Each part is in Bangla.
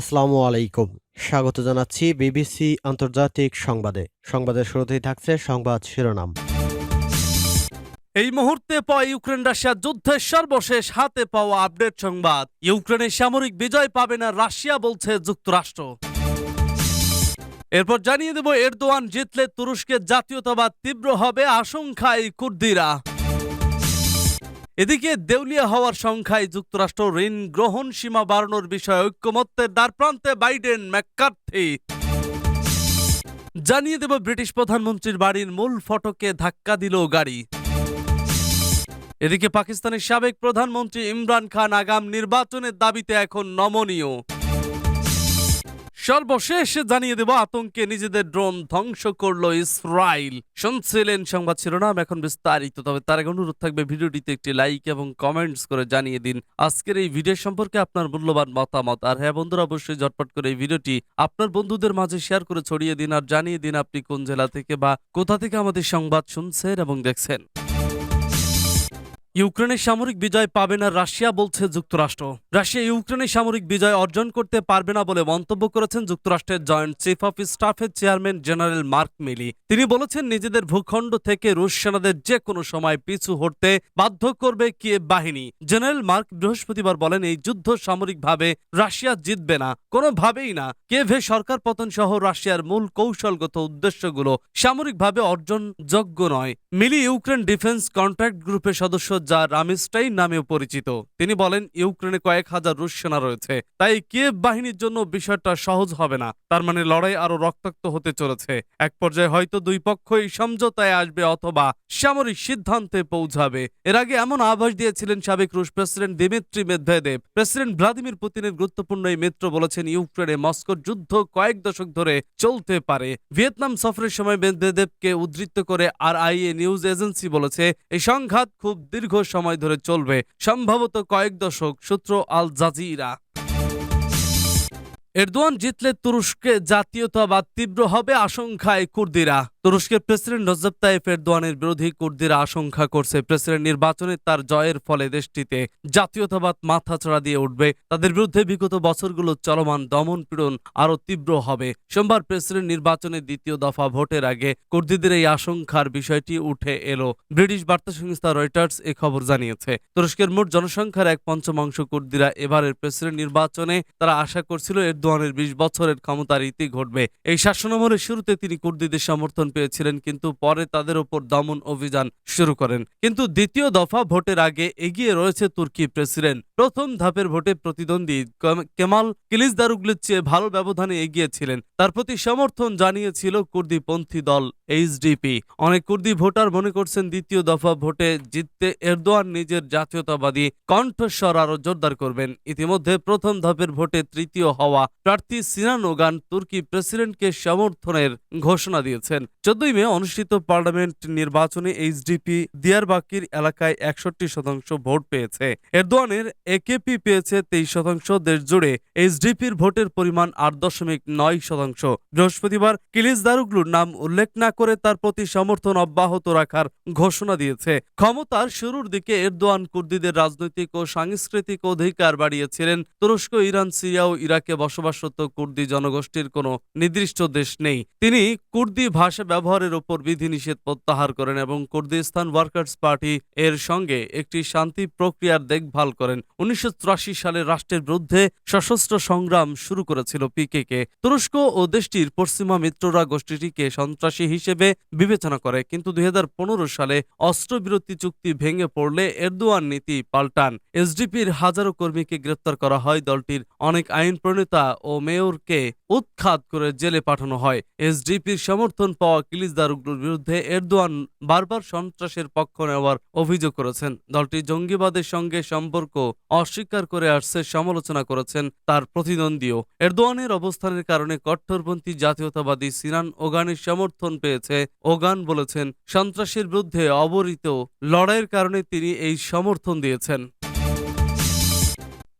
আসসালামু আলাইকুম। স্বাগত জানাচ্ছি বিবিসি আন্তর্জাতিক সংবাদে। সংবাদের শুরুতেই থাকছে সংবাদ শিরোনাম। এই মুহূর্তে পাওয়া ইউক্রেন রাশিয়া যুদ্ধের সর্বশেষ হাতে পাওয়া আপডেট সংবাদ। ইউক্রেনে সামরিক বিজয় পাবে না রাশিয়া বলছে যুক্তরাষ্ট্র। এরপর জানিয়ে দেব, এরদোয়ান জিতলে তুরস্কের জাতীয়তাবাদ তীব্র হবে আশঙ্কায় কুর্দিরা। এদিকে দেউলিয়া হওয়ার সংখ্যায় যুক্তরাষ্ট্র ঋণ গ্রহণ সীমা বাড়ানোর বিষয়ে ঐক্যমত্যের দ্বারপ্রান্তে বাইডেন ম্যাককার্থি। জানিয়ে দেব ব্রিটিশ প্রধানমন্ত্রীর বাড়ির মূল ফটকে ধাক্কা দিল গাড়ি। এদিকে পাকিস্তানের সাবেক প্রধানমন্ত্রী ইমরান খান আগাম নির্বাচনের দাবিতে এখন নমনীয়। সর্বশেষ জানিয়ে দেব, আতঙ্কে নিজেদের ড্রোন ধ্বংস করল ইসরায়েল। শুনছিলেন সংবাদ শিরোনাম, এখন বিস্তারিত। তবে তার আগে অনুরোধ থাকবে, ভিডিওটিতে একটি লাইক এবং কমেন্টস করে জানিয়ে দিন। আজকের এই ভিডিও সম্পর্কে আপনার মূল্যবান মতামত। আর হ্যাঁ বন্ধুরা, অবশ্যই ঝটপট করে এই ভিডিওটি আপনার বন্ধুদের মাঝে শেয়ার করে ছড়িয়ে দিন। আর জানিয়ে দিন আপনি কোন জেলা থেকে বা কোথা থেকে আমাদের সংবাদ শুনছেন এবং দেখছেন। ইউক্রেনের সামরিক বিজয় পাবে না রাশিয়া বলছে যুক্তরাষ্ট্র। রাশিয়া ইউক্রেনের সামরিক বিজয় অর্জন করতে পারবে না বলে মন্তব্য করেছেন যুক্তরাষ্ট্রের জয়েন্ট চিফ অফ স্টাফের চেয়ারম্যান জেনারেল মার্ক মিলি। তিনি বলেছেন, নিজেদের ভূখণ্ড থেকে রুশ সেনাদের যে কোনো সময় পিছু হটতে বাধ্য করবে কিয়েভ বাহিনী। জেনারেল মার্ক বৃহস্পতিবার বলেন, এই যুদ্ধ সামরিকভাবে রাশিয়া জিতবে না। কোনোভাবেই না। কেভে সরকার পতন সহ রাশিয়ার মূল কৌশলগত উদ্দেশ্যগুলো সামরিকভাবে অর্জনযোগ্য নয়। মিলি ইউক্রেন ডিফেন্স কন্ট্রাক্ট গ্রুপের সদস্য যা রামিস্টাইন নামেও পরিচিত। তিনি বলেন, ইউক্রেনে কয়েক হাজার রুশ সেনা রয়েছে। তাই কিয়েভ বাহিনীর জন্য বিষয়টা সহজ হবে না। তার মানে লড়াই আরও রক্তাক্ত হতে চলেছে। এক পর্যায়ে হয়তো দুই পক্ষই সমঝোতায় আসবে অথবা সামরিক সিদ্ধান্তে পৌঁছাবে। এর আগে এমন আভাস দিয়েছিলেন সাবেক রুশ president Dmitry Medvedev president Vladimir পুতিনের গুরুত্বপূর্ণ এই মিত্র বলেছেন, ইউক্রেনে মস্কোর যুদ্ধ কয়েক দশক ধরে চলতে পারে। ভিয়েতনাম সফরের সময় মেদভেদেবকে উদ্ধৃত করে আর আইএ নিউজ এজেন্সি বলেছে, এই সংঘাত খুব দীর্ঘ সময় ধরে চলবে। সম্ভবত কয়েক দশক সূত্র আল জাজিরা। এরদোয়ান জিতলে তুরস্কে জাতীয়তাবাদ তীব্র হবে আশঙ্কায় কুর্দিরা। তুরস্কের প্রেসিডেন্ট রজব তাইফ এরদোয়ানের বিরোধী কুর্দিরা আশঙ্কা করছে। প্রেসিডেন্ট নির্বাচনে তার জয়ের ফলে দেশটিতে জাতীয়তাবাদ মাথাচড়া দিয়ে উঠবে। তাদের বিরুদ্ধে বিগত বছরগুলো চলমান দমন পীড়ন আরও তীব্র হবে। সোমবার প্রেসিডেন্ট নির্বাচনের দ্বিতীয় দফা ভোটের আগে কুর্দিদের এই আশঙ্কার বিষয়টি উঠে এলো। ব্রিটিশ বার্তা সংস্থা রয়টার্স এ খবর জানিয়েছে। তুরস্কের মোট জনসংখ্যার এক পঞ্চমাংশ কুর্দিরা। এবারের প্রেসিডেন্ট নির্বাচনে তারা আশা করছিল এরদোয়ানের বিশ বছরের ক্ষমতার ইতি ঘটবে। এই শাসনামলের শুরুতে তিনি কুর্দিদের সমর্থন পেয়েছিলেন, কিন্তু পরে তাদের ওপর দমন অভিযান শুরু করেন। কিন্তু দ্বিতীয় দফা ভোটের আগে এগিয়ে রয়েছে তুর্কি প্রেসিডেন্ট। প্রথম ধাপের ভোটে প্রতিদ্বন্দ্বী কেম- কেমাল কিলিসদারুগলির চেয়ে ভালো ব্যবধানে এগিয়েছিলেন। তার প্রতি সমর্থন জানিয়েছিল কুর্দিপন্থী দল এইচডিপি। অনেক কুর্দি ভোটার মনে করছেন দ্বিতীয় দফা ভোটে জিততে এরদোয়ান নিজের জাতীয়তাবাদী কণ্ঠস্বর আরও জোরদার করবেন। ইতিমধ্যে প্রথম ধাপের ভোটে তৃতীয় হওয়া প্রার্থী সিনান ওগান তুর্কি প্রেসিডেন্টকে সমর্থনের ঘোষণা দিয়েছেন। চোদ্দই মে অনুষ্ঠিত পার্লামেন্ট নির্বাচনে এইচডিপি দিয়ারবাকির এলাকায় একষট্টি শতাংশ ভোট পেয়েছে। এরদোয়ানের একেপি পেয়েছে তেইশ শতাংশ দেশ জুড়ে এইচডিপির ভোটের পরিমাণ আট দশমিক নয় শতাংশ। বৃহস্পতিবার কিলিস দারুগলুর নাম উল্লেখ না করে তার প্রতি সমর্থন অব্যাহত রাখার ঘোষণা দিয়েছে। ক্ষমতার শুরুর দিকে এরদোয়ান কুর্দিদের রাজনৈতিক ও সাংস্কৃতিক অধিকার বাড়িয়েছিলেন তুরস্ক, ইরান, সিরিয়া ও ইরাকে বসবাসরত কুর্দি জনগোষ্ঠীর কোনো নির্দিষ্ট দেশ নেই। তিনি কুর্দি ভাষা ব্যবহারের ওপর বিধিনিষেধ প্রত্যাহার করেন এবং কুর্দিস্তান ওয়ার্কার্স পার্টি এর সঙ্গে একটি শান্তি প্রক্রিয়ার দেখভাল করেন। উনিশশো সালে রাষ্ট্রের বিরুদ্ধে সশস্ত্র সংগ্রাম শুরু করেছিল পিকেকে। তুরস্ক ও দেশটির পশ্চিমা মিত্ররা গোষ্ঠীটিকে সন্ত্রাসী হিসেবে বিবেচনা করে, কিন্তু দুই হাজার পনেরো সালে অস্ত্রবিরতি চুক্তি ভেঙে পড়লে এরদোয়ান নীতি পাল্টান। এসডিপির হাজারো কর্মীকে গ্রেপ্তার করা হয়। দলটির অনেক আইন প্রণেতা ও মেয়রকে উৎখাত করে জেলে পাঠানো হয়। এসডিপির সমর্থন পাওয়া কিলিসদারুগলুর বিরুদ্ধে এরদোয়ান বারবার সন্ত্রাসের পক্ষ নেওয়ার অভিযোগ করেছেন। দলটি জঙ্গিবাদের সঙ্গে সম্পর্ক অস্বীকার করে আসছে সমালোচনা করেছেন তার প্রতিদ্বন্দ্বীও। এরদোয়ানের অবস্থানের কারণে কট্টরপন্থী জাতীয়তাবাদী সিনান ওগানের সমর্থন পেয়েছে ওগান বলেছেন, সন্ত্রাসের বিরুদ্ধে অবরিত লড়াইয়ের কারণে তিনি এই সমর্থন দিয়েছেন।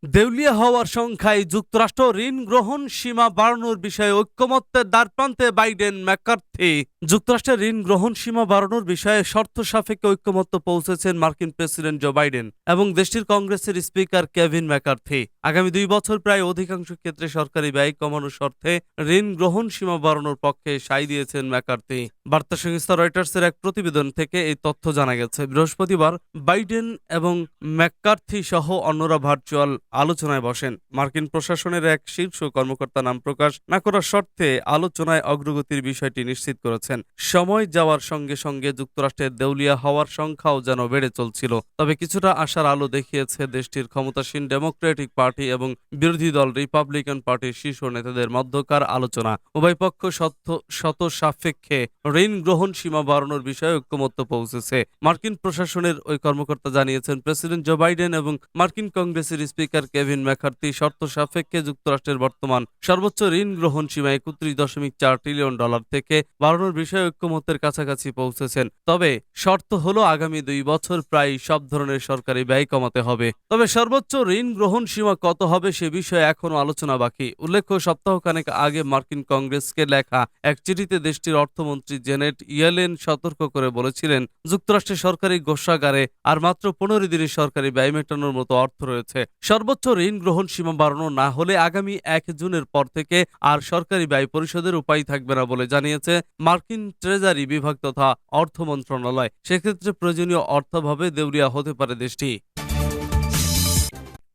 দেউলিয়া হওয়ার সংখ্যায় যুক্তরাষ্ট্র ঋণ গ্রহণ সীমা বাড়ানোর বিষয়ে ঐক্যমত্যের দ্বারপ্রান্তে বাইডেন ম্যাকার্থি। যুক্তরাষ্ট্রের ঋণ গ্রহণ সীমা বাড়ানোর বিষয়ে শর্ত সাপেক্ষে ঐক্যমত্য পৌঁছেছেন মার্কিন প্রেসিডেন্ট জো বাইডেন এবং দেশটির কংগ্রেসের স্পিকার কেভিন ম্যাকার্থি। আগামী দুই বছর প্রায় অধিকাংশ ক্ষেত্রে সরকারি ব্যয় কমানোর স্বার্থে ঋণ গ্রহণ সীমা বাড়ানোর পক্ষে সাই দিয়েছেন ম্যাকার্থি। বার্তা সংস্থা রয়টার্সের এক প্রতিবেদন থেকে এই তথ্য জানা গেছে। বৃহস্পতিবার বাইডেন এবং ম্যাককার্থি সহ অন্যরা ভার্চুয়াল আলোচনায় বসেন। মার্কিন প্রশাসনের এক শীর্ষ কর্মকর্তা নাম প্রকাশ না করার শর্তে আলোচনায় অগ্রগতির বিষয়টি নিশ্চিত করেছেন। সময় যাওয়ার সঙ্গে সঙ্গে যুক্তরাষ্ট্রের দেউলিয়া হওয়ার সংখ্যাও যেন বেড়ে চলছিল। তবে কিছুটা আশার আলো দেখিয়েছে দেশটির ক্ষমতাসীন ডেমোক্রেটিক পার্টি এবং বিরোধী দল রিপাবলিকান পার্টির শীর্ষ নেতাদের মধ্যকার আলোচনা। উভয় পক্ষ সত্য শত সাপেক্ষে ঋণ গ্রহণ সীমা বাড়ানোর বিষয়ে ঐক্যমত্য পৌঁছেছে। মার্কিন প্রশাসনের ওই কর্মকর্তা জানিয়েছেন, প্রেসিডেন্ট জো বাইডেন এবং মার্কিন কংগ্রেসের স্পিকার কেভিন ম্যাকার্থি শর্ত সাপেক্ষে যুক্তরাষ্ট্রের বর্তমান সর্বোচ্চ ঋণ গ্রহণ সীমা একত্রিশ দশমিক চার ট্রিলিয়ন ডলার থেকে বাড়ানোর বিষয়ে ঐক্যমত্যের কাছাকাছি পৌঁছেছেন। তবে শর্ত হলো আগামী দুই বছর প্রায় সব ধরনের সরকারি ব্যয় কমাতে হবে। তবে সর্বোচ্চ ঋণ গ্রহণ সীমা কত হবে সে বিষয়ে এখনও আলোচনা বাকি। উল্লেখ্য, সপ্তাহখানেক আগে মার্কিন কংগ্রেসকে লেখা এক চিঠিতে দেশটির অর্থমন্ত্রী জেনেট ইয়েলেন সতর্ক করে বলেছিলেন, যুক্তরাষ্ট্রের সরকারি গোষ্যাগারে আর মাত্র পনেরো দিনে সরকারি ব্যয় মেটানোর মতো অর্থ রয়েছে। সর্বোচ্চ ঋণ গ্রহণ সীমা বাড়ানো না হলে আগামী এক জুনের পর থেকে আর সরকারি ব্যয় পরিশোধের উপায় থাকবে না বলে জানিয়েছে মার্কিন ট্রেজারি বিভাগ তথা অর্থ মন্ত্রণালয়। সেক্ষেত্রে প্রয়োজনীয় অর্থাভাবে দেউলিয়া হতে পারে দেশটি।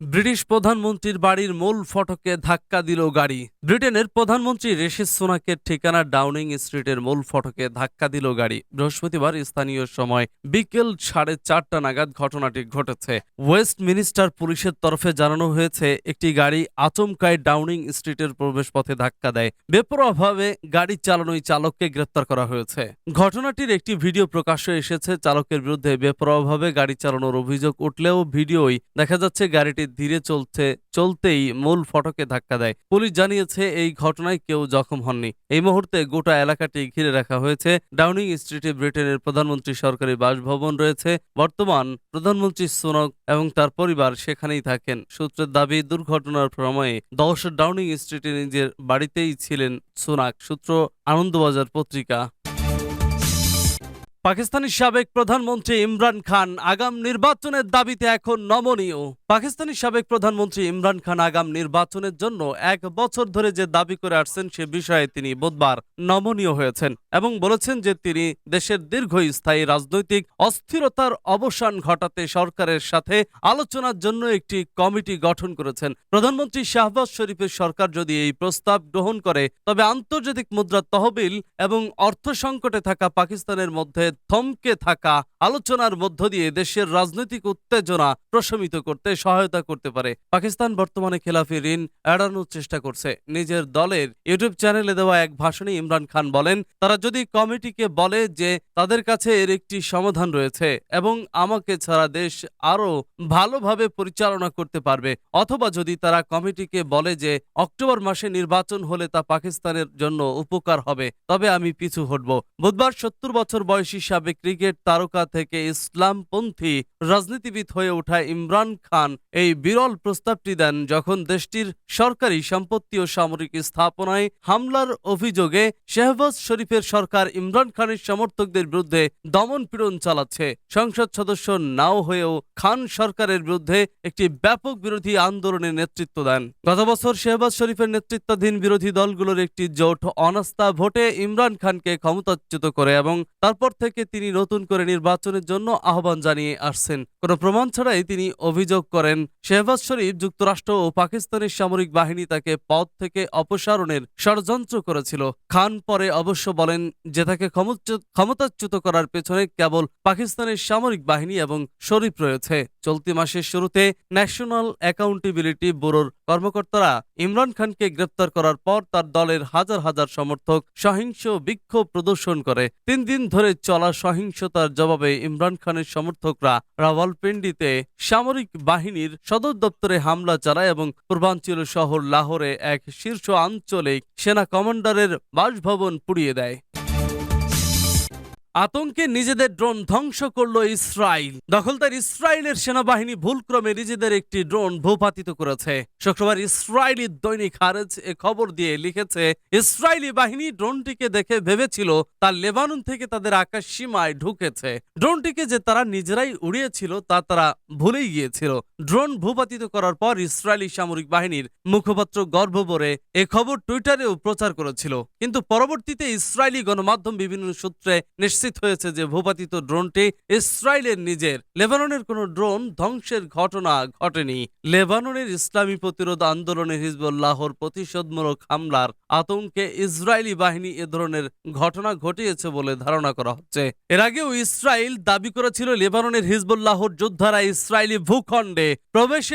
ব্রিটিশ প্রধানমন্ত্রীর বাড়ির মূল ফটকে ধাক্কা দিল গাড়ি। ব্রিটেনের প্রধানমন্ত্রী ঋষি সোনাকের ঠিকানা ডাউনিং স্ট্রিটের মূল ফটকে ধাক্কা দিল গাড়ি। বৃহস্পতিবার স্থানীয় সময় বিকেল সাড়ে চারটা নাগাদ ঘটনাটি ঘটেছে। ওয়েস্ট মিনিস্টার পুলিশের তরফে জানানো হয়েছে, একটি গাড়ি আচমকায় ডাউনিং স্ট্রিটের প্রবেশপথে ধাক্কা দেয়। বেপরোয়াভাবে গাড়ি চালানোই চালককে গ্রেপ্তার করা হয়েছে। ঘটনাটির একটি ভিডিও প্রকাশ্যে এসেছে। চালকের বিরুদ্ধে বেপরোয়াভাবে গাড়ি চালানোর অভিযোগ উঠলেও ভিডিওই দেখা যাচ্ছে গাড়িটি ধীরে চলছে, চলতেই মূল ফটকে ধাক্কা দেয়। পুলিশ জানিয়েছে, এই ঘটনায় কেউ জখম হননি। এই মুহূর্তে গোটা এলাকাটি ঘিরে রাখা হয়েছে। ডাউনিং স্ট্রিটে ব্রিটেনের প্রধানমন্ত্রী সরকারি বাসভবন রয়েছে। বর্তমান প্রধানমন্ত্রী সোনক এবং তার পরিবার সেখানেই থাকেন। সূত্রের দাবি, দুর্ঘটনার সময়ে দশ ডাউনিং স্ট্রিটে নিজের বাড়িতেই ছিলেন সোনাক। সূত্র, আনন্দবাজার পত্রিকা। পাকিস্তানি সাবেক প্রধানমন্ত্রী ইমরান খান আগাম নির্বাচনের দাবিতে এখন নমনীয়। পাকিস্তানি সাবেক প্রধানমন্ত্রী ইমরান খান আগাম নির্বাচনের জন্য এক বছর ধরে যে দাবি করে আসছেন সে বিষয়ে তিনি বুধবার নমনীয় হয়েছেন এবং বলেছেন যে তিনি দেশের দীর্ঘস্থায়ী রাজনৈতিক অস্থিরতার অবসান ঘটাতে সরকারের সাথে আলোচনার জন্য একটি কমিটি গঠন করেছেন। প্রধানমন্ত্রী শাহবাজ শরীফের সরকার যদি এই প্রস্তাব গ্রহণ করে, তবে আন্তর্জাতিক মুদ্রা তহবিল এবং অর্থ সংকটে থাকা পাকিস্তানের মধ্যে থমকে থাকা আলোচনার মধ্য দিয়ে দেশের রাজনৈতিক উত্তেজনা প্রশমিত করতে সহায়তা করতে পারে। পাকিস্তান বর্তমানে খেলাফি ঋণ এড়ানোর চেষ্টা করছে। নিজের দলের ইউটিউব চ্যানেলে দেওয়া এক ভাষণে ইমরান খান বলেন, তারা যদি কমিটিকে বলে যে তাদের কাছে এর একটি সমাধান রয়েছে এবং আমাকে ছাড়া দেশ আরও ভালোভাবে পরিচালনা করতে পারবে, অথবা যদি তারা কমিটিকে বলে যে অক্টোবর মাসে নির্বাচন হলে তা পাকিস্তানের জন্য উপকার হবে, তবে আমি পিছু হটব। বুধবার সত্তর বছর বয়সী সাবেক ক্রিকেট তারকা থেকে ইসলামপন্থী রাজনীতিবিদ হয়ে ওঠা ইমরান খান এই বিরল প্রস্তাবটি দেন যখন দেশটির সরকারি সম্পত্তি ও সামরিক স্থাপনায় হামলার অভিযোগে শেহবাজ শরীফের সরকার ইমরান খানের সমর্থকদের বিরুদ্ধে দমন পীড়ন চালাচ্ছে। সংসদ সদস্য নাও হয়েও খান সরকারের বিরুদ্ধে একটি ব্যাপক বিরোধী আন্দোলনের নেতৃত্ব দেন। গত বছর শেহবাজ শরীফের নেতৃত্বাধীন বিরোধী দলগুলোর একটি জোট অনাস্থা ভোটে ইমরান খানকে ক্ষমতাচ্যুত করে এবং তারপর থেকে তিনি নতুন করে নির্বাচনের জন্য আহ্বান জানিয়ে আসছেন। কোনো প্রমাণ ছাড়াই তিনি অভিযোগ করেন, শেহবাজ শরীফ যুক্তরাষ্ট্র ও পাকিস্তানের সামরিক বাহিনী তাকে পদ থেকে অপসারণের ষড়যন্ত্র করেছিল। খান পরে অবশ্য বলেন যে তাকে ক্ষমতাচ্যুত করার পেছনে কেবল পাকিস্তানের সামরিক বাহিনী এবং শরীফ রয়েছে। চলতি মাসের শুরুতে ন্যাশনাল অ্যাকাউন্টেবিলিটি ব্যুরোর কর্মকর্তারা ইমরান খানকে গ্রেপ্তার করার পর তার দলের হাজার হাজার সমর্থক সহিংস বিক্ষোভ প্রদর্শন করে। তিন দিন ধরে চলা সহিংসতার জবাবে ইমরান খানের সমর্থকরা রাওয়ালপিন্ডিতে সামরিক বাহিনীর সদর দপ্তরে হামলা চালায় এবং পূর্বাঞ্চল শহর লাহোরে এক শীর্ষ আঞ্চলিক সেনা কমান্ডারের বাসভবন পুড়িয়ে দেয়। আতঙ্কে নিজেদের ড্রোন ধ্বংস করল ইসরায়েল। দখলদার ইসরায়েলের সেনাবাহিনী ভুলক্রমে নিজেদের একটি ড্রোন ভূপাতিত করেছে। শুক্রবার ইসরায়েলি দৈনিক হারেজ এ খবর দিয়ে লিখেছে, ইসরায়েলি বাহিনী ড্রোনটিকে দেখে ভেবেছিল তা লেবানন থেকে তাদের আকাশ সীমায় ঢুকেছে। ড্রোনটিকে যে তারা নিজেরাই উড়িয়েছিল তা তারা ভুলেই গিয়েছিল। ড্রোন ভূপাতিত করার পর ইসরায়েলি সামরিক বাহিনীর মুখপাত্র গর্ভবরে এ খবর টুইটারেও প্রচার করেছিল। কিন্তু পরবর্তীতে ইসরায়েলি গণমাধ্যম বিভিন্ন সূত্রে নিশ্চিত হয়েছে যে ভূপাতিত ড্রোনটি ইসরায়েলের নিজের। লেবাননের কোনো ড্রোন ধ্বংসের ঘটনা ঘটেনি। লেবাননের ইসলামী প্রতিরোধ আন্দোলনের হিজবুল্লাহর প্রতিশোধমূলক হামলার আতঙ্কে ইসরায়েলি বাহিনী এ ধরনের ঘটনা ঘটিয়েছে বলে ধারণা করা হচ্ছে। এর আগেও ইসরায়েল দাবি করেছিল, লেবাননের হিজবুল্লাহর যোদ্ধারা ইসরায়েলি ভূখণ্ডে প্রবেশে